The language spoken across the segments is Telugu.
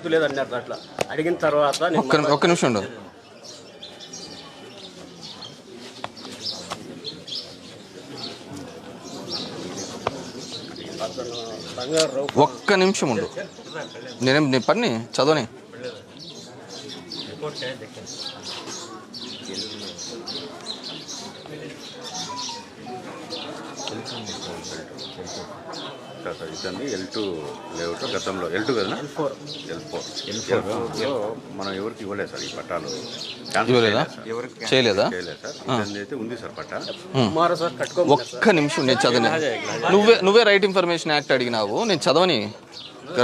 షరతు లేదన్నారు అట్లా అడిగిన తర్వాత నేను ఒక్క ఒక్క నిమిషం ఉండు. అతను బంగారు రౌ- ఒక్క నిమిషం ఉండు. నేనేం నీ పని చదవని. సార్ సార్ ఇదండి ఎల్ టూ లేఅవుట్ గతంలో. ఎల్ టూ కదా L four L four L ఫోర్లో మనం ఎవరికి ఇవ్వలేదు సార్ ఈ పట్టాలు? ఇవ్వలేదా? చేయలేదు సార్. ఎవరికి చేయలేదా? చేయలేదు సార్. ఇదండి అయితే ఉంది సార్ పట్టా. ఒక్క నిమిషం నేను చదవని. నువ్వే నువ్వే రైట్ ఇన్ఫర్మేషన్ యాక్ట్ అడిగినావు. నేను చదవని.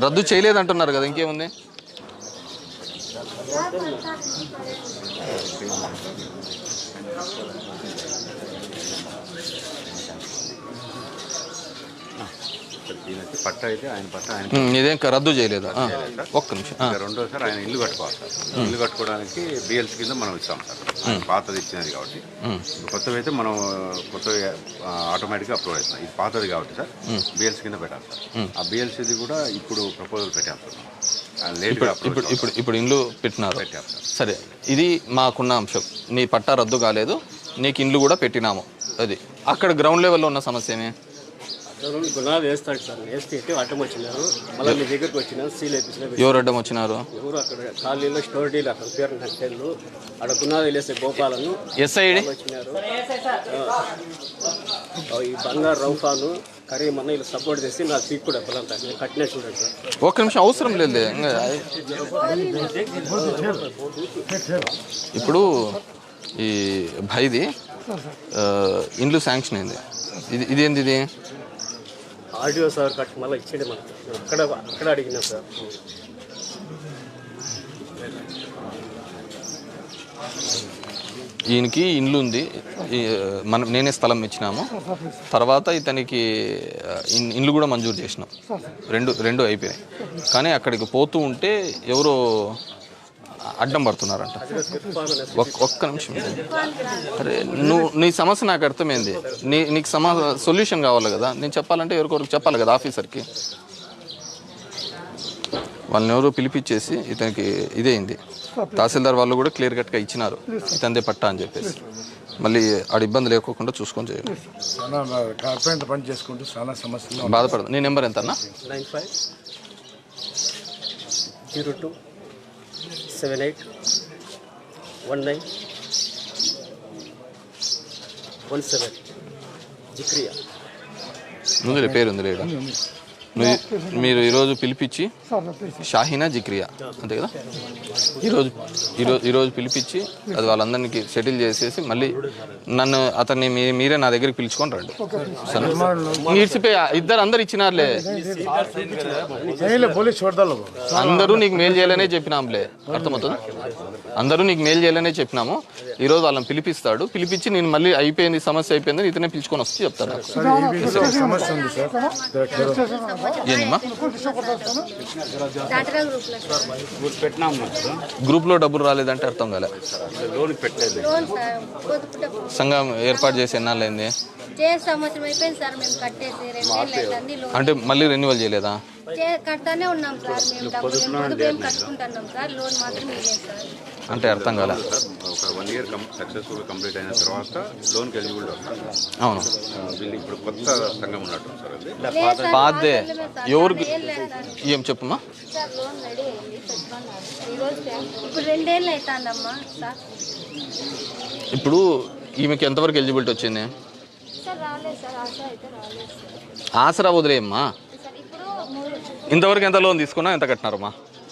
రద్దు చేయలేదంటున్నారు కదా ఇంకేముంది? సార్ పట్టా అయితే ఆయన పట్టా ఆయన ఉమ్, ఇదేం రద్దు చేయలేదా? ఒక్క నిమిషం. రెండోసారి ఆయన ఇల్లు కట్టుకోవాలి సార్. ఇల్లు కట్టుకోవడానికి బిఎల్స్ కింద మనం ఇస్తాం సార్. పాతది ఇచ్చినది కాబట్టి. కొత్తవి అయితే మనం కొత్తవి ఆటోమేటిక్గా అప్రూవ్ అవుతుంది ఇది పాతది కాబట్టి సార్. బిఎల్స్ కింద పెట్టాలి సార్. ఆ బిఎల్సీది కూడా ఇప్పుడు ప్రపోజల్ పెట్టాం ఇప్పుడు ఇప్పుడు ఇప్పుడు ఇండ్లు పెట్టినారు. పెట్టాం సార్. ఇది మాకున్న అంశం. నీ పట్టా రద్దు కాలేదు. నీకు ఇండ్లు కూడా పెట్టినాము. అది. అక్కడ గ్రౌండ్ లెవెల్లో ఉన్న సమస్య ఏమి? గుణాలు వేస్తాడు సార్. వేస్తే ఇట్టి అడ్డం వచ్చినారు. మళ్ళీ మీ దగ్గరికి వచ్చినారు సీల్ వేపించిన ఎవరు అడ్డం వచ్చినారు? ఎవరు అక్కడ ఖాళీలో స్టోర్ డీల్ అక్కడ పేరు నాకు అక్కడ గుణాలు వేసే గోపాలను ఎస్ఐడి వచ్చినారు. ఈ బంగారు రౌఫాను కరీమన్న వీళ్ళు సపోర్ట్ చేసి నాకు సీట్ కూడా పిల్లలంతా నేను కట్టినా చూడండి సార్. ఒక్క నిమిషం అవసరం లేదు. ఇప్పుడు ఈ భైది ఇండ్లు శాంక్షన్ అయింది. ఇది ఇదేంది ఇది? ఆడియో సార్ కట్టి మళ్ళీ ఇచ్చేది మనకు అక్కడ అక్కడ అడిగినా సార్. ఈయనకి ఇండ్లు ఉంది. మనం నేనే స్థలం ఇచ్చినాము. తర్వాత ఇతనికి ఇన్- ఇండ్లు కూడా మంజూరు చేసినాం. రెండు రెండు అయిపోయాయి కానీ అక్కడికి పోతూ ఉంటే ఎవరో అడ్డం పడుతున్నారంట. ఒక్క ఒక్క నిమిషం. అరే నువ్వు నీ సమస్య నాకు అర్థమైంది. నీ నీకు సమా సొల్యూషన్ కావాలి కదా. నేను చెప్పాలంటే ఎవరికొరకు చెప్పాలి కదా ఆఫీసర్కి. వాళ్ళని ఎవరో పిలిపించేసి ఇతనికి ఇదే అయింది తహసీల్దార్ వాళ్ళు కూడా క్లియర్ కట్గా ఇచ్చినారు. ఇతందే పట్టా అని చెప్పేసి. మళ్ళీ ఆడ ఇబ్బంది లేకోకుండా చూసుకొని కార్పొరేట్ పని చేసుకుంటూ చాలా సమస్యలు బాధపడదు. నీ నెంబర్ ఎంత అన్నా nine five zero two. Seven eight one nine one seven Zakariya ముందు పేరు ఉంది లేడా మీరు మీరు ఈరోజు పిలిపించి షాహీనా జిక్రియా అంతే కదా ఈరోజు ఈరోజు ఈరోజు పిలిపించి అది వాళ్ళందరికీ సెటిల్ చేసేసి మళ్ళీ నన్ను అతన్ని మీ మీరే నా దగ్గరికి పిలుచుకొని రండి సరే ఈడ్చిపోయి ఇద్దరు అందరు ఇచ్చినారులే అందరూ నీకు మేలు చేయాలనే చెప్పినాంలే అర్థమవుతుంది అందరూ నీకు మేలు చేయాలనే చెప్పినాము ఈ రోజు వాళ్ళని పిలిపిస్తాడు పిలిపించి నేను మళ్ళీ అయిపోయింది సమస్య అయిపోయింది ఇతనే పిలుచుకొని వస్తే చెప్తాను ఏందమ్మా గ్రూప్లో డబ్బులు రాలేదంటే అర్థం కాలే. సంఘం ఏర్పాటు చేసి ఎన్నాళ్ళైంది? అంటే మళ్ళీ రెన్యువల్ చేయలేదా? కడతానే ఉన్నాం సార్. మేము డబ్బులు పొదుపు ఏం కట్టుకుంటున్నాం సార్? లోన్ మాత్రం ఇవ్వలేదు సార్. అంటే అర్థం కాలే. ఒక వన్ ఇయర్ సక్సెస్ఫుల్ కంప్లీట్ అయిన తర్వాత లోన్కి ఎలిజిబుల్ అవును. వీళ్ళు ఇప్పుడు కొత్త సంఘం ఉన్నట్టు సార్ అది. పాదే. ఎవరికి ఏం చెప్పమ్మా లోన్ ఇప్పుడు ఈమెకి ఎంతవరకు ఎలిజిబిలిటీ వచ్చింది? సార్ రాలేదు సార్. ఆశ అయితే రాలేదు సార్. ఆసరా వదిలేయమ్మా ఇంతవరకు ఎంత లోన్ తీసుకున్నా ఎంత కట్టినారమ్మా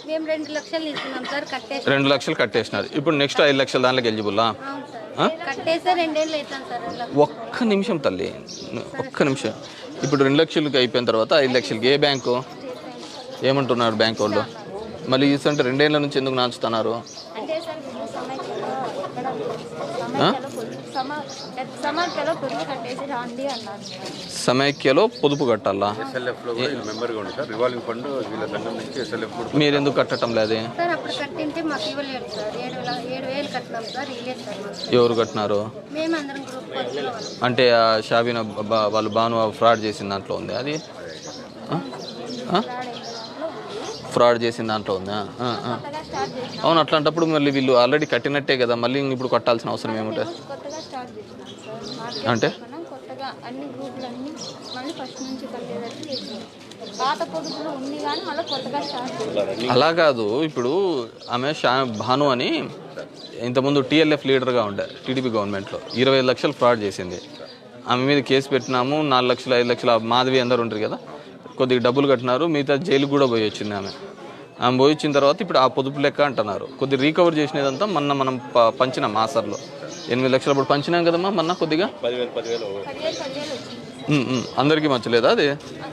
మేము రెండు లక్షలు తీసుకున్నాం సార్ కట్టేసి రెండు లక్షలు కట్టేసినారు. ఇప్పుడు నెక్స్ట్ ఐదు లక్షల దాంట్లోకి ఎలిజిబుల్లా అవును సార్. కట్టేస్తే రెండేళ్ళు అవుతాను సార్ రెండు లక్షలు. ఒక్క నిమిషం తల్లి ఒక్క నిమిషం. ఇప్పుడు రెండు లక్షలకి అయిపోయిన తర్వాత ఐదు లక్షలకి ఏ బ్యాంకు? ఏమంటున్నారు బ్యాంక్ వాళ్ళు? మళ్ళీ ఇస్తుంటే రెండేళ్ళ నుంచి ఎందుకు నాచుతున్నారు? అంటే సార్ అక్కడ సమైక్యలో పొదుపు సమా సమాఖ్యలో పొదుపు కట్టేసి రాండి అన్నారు. సమైక్యలో పొదుపు కట్టాలా? ఎస్ఎల్ఎఫ్లో కూడా వీళ్ళు మెంబర్గా ఉంది సార్. రివాల్వింగ్ ఫండ్ వీళ్ళ సంఘం నుంచి ఎస్ఎల్ఎఫ్ కూడా మీరు ఎందుకు కట్టడం లేదే? సార్ అప్పుడు కట్టింటే మాకు ఇవ్వలేదు సార్. ఏడు వేల ఏడు వేలు కట్టినాం సార్ ఇవ్వలేదు సార్ మాకు. ఎవరు కట్టినారు? గ్రూప్ అంటే ఆ షాబీన బ- వాళ్ళు బాను ఫ్రాడ్ చేసిన దాంట్లో ఉంది అది? ఆ? ఆ? ఫ్రాడ్ చేసిన దాంట్లో ఉందా? ఆ, ఆ. కొత్తగా స్టార్ట్ చేసినాం. అవును అట్లాంటప్పుడు మళ్ళీ వీళ్ళు ఆల్రెడీ కట్టినట్టే కదా మళ్ళీ ఇప్పుడు కట్టాల్సిన అవసరం ఏముంటుంది? కొత్తగా స్టార్ట్ మార్కెట్ అంటే? తరఫున కొత్తగా అన్ని గ్రూపులు అన్ని మళ్ళీ ఫస్ట్ నుంచి కట్టేటట్టు చేసినాం పాత పొదుపులు ఉంది కానీ మళ్ళీ కొత్తగా స్టార్ట్ చేసినాం అలా కాదు. ఇప్పుడు ఆమె షా భాను అని ఇంతకుముందు టీఎల్ఎఫ్ లీడర్గా ఉండే టీడీపీ గవర్నమెంట్లో. ఇరవై ఐదు లక్షలు ఫ్రాడ్ చేసింది. ఆమె మీద కేసు పెట్టినాము నాలుగు లక్షలు ఐదు లక్షలు మాధవి అందరు ఉంటారు కదా కొద్దిగా డబ్బులు కట్టినారు మిగతా జైలుకి కూడా పోయి వచ్చింది ఆమె. ఆమె పోయి వచ్చిన తర్వాత ఇప్పుడు ఆ పొదుపు లెక్క అంటున్నారు. కొద్దిగా రీకవర్ చేసినదంతా మొన్న మనం పంచినాం మాసర్లో ఎనిమిది లక్షలు అప్పుడు పంచినాం కదమ్మా మొన్న కొద్దిగా. అందరికీ మంచలేదా అది?